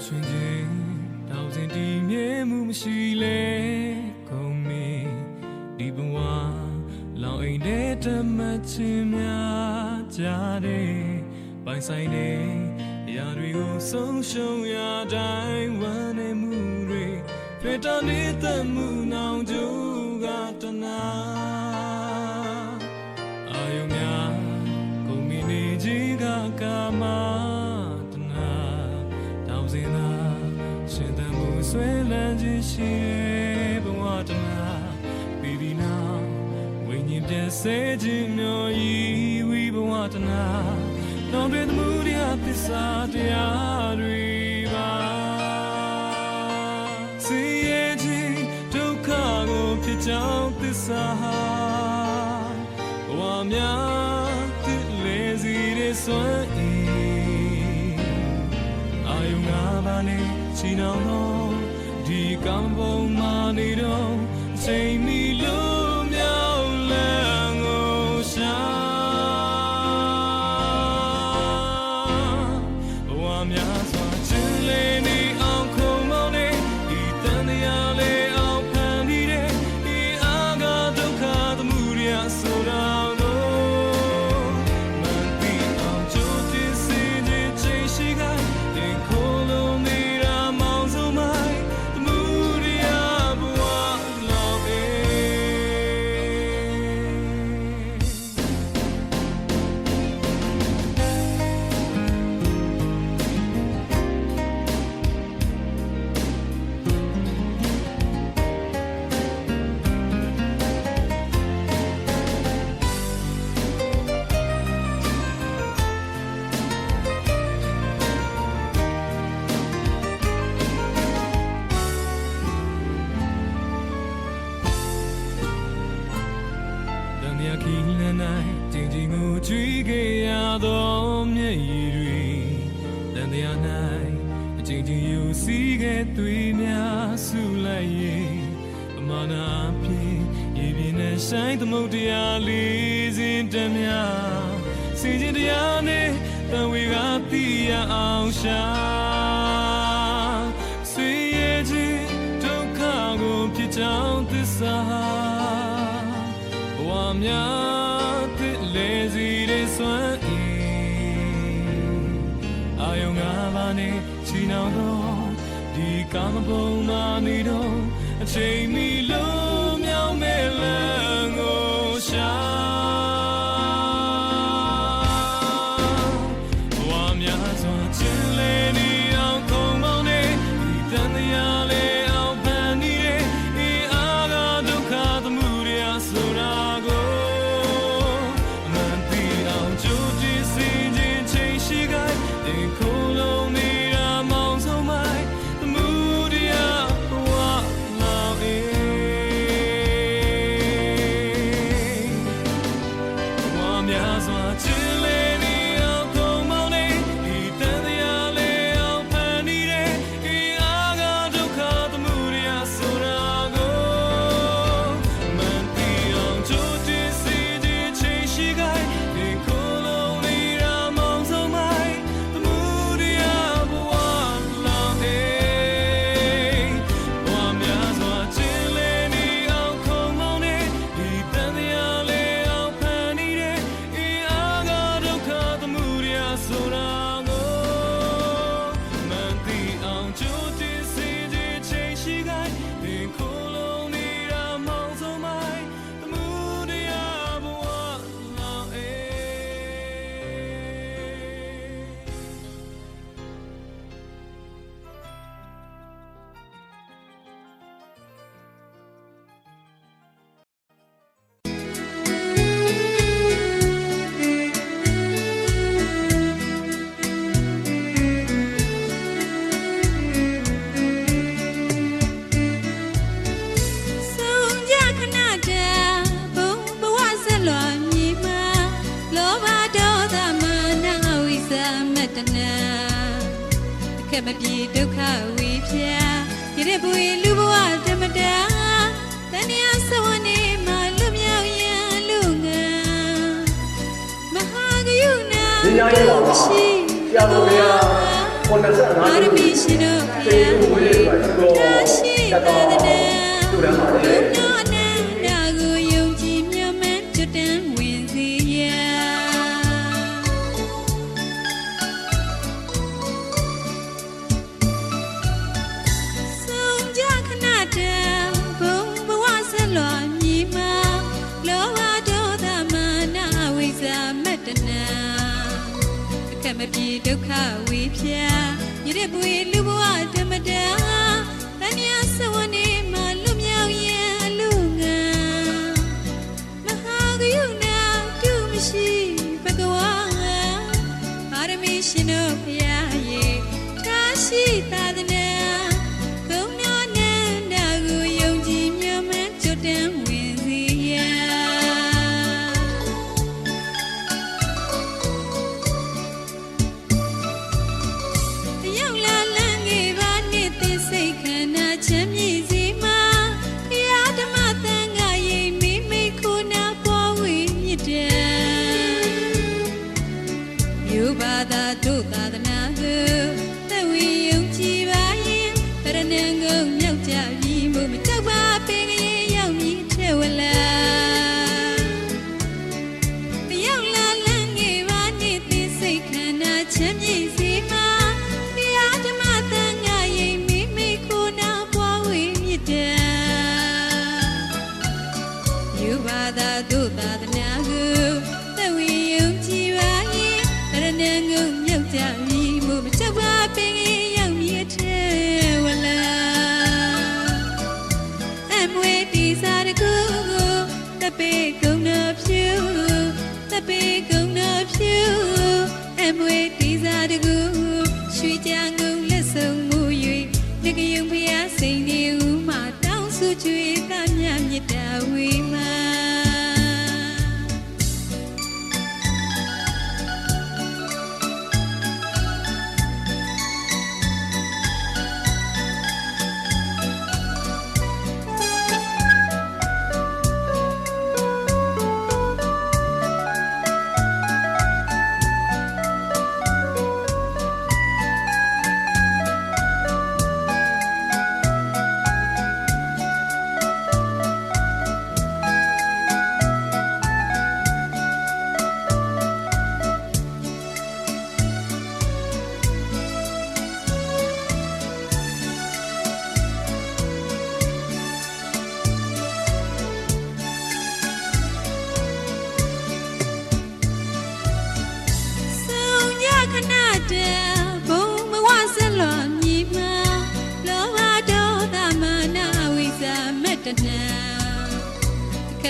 ပျော်ရွှင်ခြင်းတောင်စင်တည်မြဲမှုမရှိလေကုန်မီဒီဘဝလောင်အိမ်တဲ့တမတ်ချင်းများကြတဲ့ပိုင်ဆိုင်တဲ့အရာတွေကိုဆုံးရှုံးရတိုင်းဝမ်းနေမှုတွေတွေ့တာနေတဲ့မှုနောင်ကြိုးက ဆွဲလန်းခြင်းရှိတဲ့ဘဝတနာပြီးပြီးနောက်ဝိညာဉ်ပြည့်စဲခြင်းမျိုးဤဝိဘဝတနာနောင်တွင်သမှုတရားသစ္စာတရားတွေပါစီရဲ့ခြင်းဒုက္ခကိုဖြစ်ကြောင်းသစ္စာဟာဘဝများတစ်လေစီတဲ့စွမ်းအင်အာ ယုံငါးပါးနဲ့ချီနှောင်တော့ဒီကံပုံမာနေတော့ချိန်မီလို့ တန်တရား၌အကြင်ကြင်ယူစီးခဲ့သွေးများဆုလိုက်ရင်အမနာဖြင့်ဤပြင်းနဲ့ဆိုင်သမုတ်တရားလေးစဉ်တည်းများစီခြင်းတရားနဲ့တန်ဝေကတိရအောင်ရှာဆွေရဲ့ခြင်းဒုက္ခကိုဖြစ်ကြောင်းသစ္စာဘဝများတစ်လေစီတဲ့စွမ်းအင်အာ ယုံငါးပါးနဲ့ချီနှောင်တော့ဒီကာမဘုံမာနေတော့အချိန်မီလုံး တနာအခက်မပြေဒုက္ခဝေဖြာရတဲ့ဘူးလူဘဝတမတာတဏှာဆဝနေမှာလူမြောက်ရန်လူငါမဟာကရုဏာဒီရရဲ့ပါပါဆရာတော်ဘုရားခွန်တဲ့ငါတို့ရှင်တို့ဘုရားရှိတဲ့တဲ့သူရမှာလေ ရစ်ပွေလူဘဝဓမ္မတာတန်မြတ်စဝနေမှာလွမြောက်ရန်အလူငါမဟာကယုဏတူမရှိဘဂဝါငါပါရမီရှင်တို့ဖရာရေကားရှိ ပေကုံနာဖြူတပေကုံနာဖြူအမွေတီစာတကူရွှေကြံကုန်လက်ဆုံမူ၍တကယုံဖျားစိန်ဒီဦးမှာတောင်းစုချွေကမြတ်မြတ်တာဝေမာ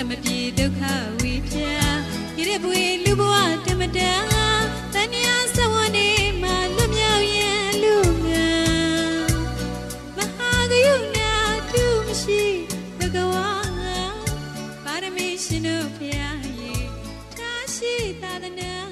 မပြေဒုက္ခဝေဖြာရစ်ပွေလူဘဝတမတန်တဏှာစဝနေမှာလွတ်မြောက်ရန်လူငါမဟာကယုဏသူမရှိဘဂဝါငါပါရမီရှင်တို့ဖျားရေကာရှိသာသနာ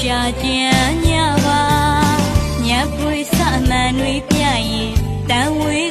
ရှာကြံညပါညပွေစအမှန်တွေပြရင်တန်ဝေး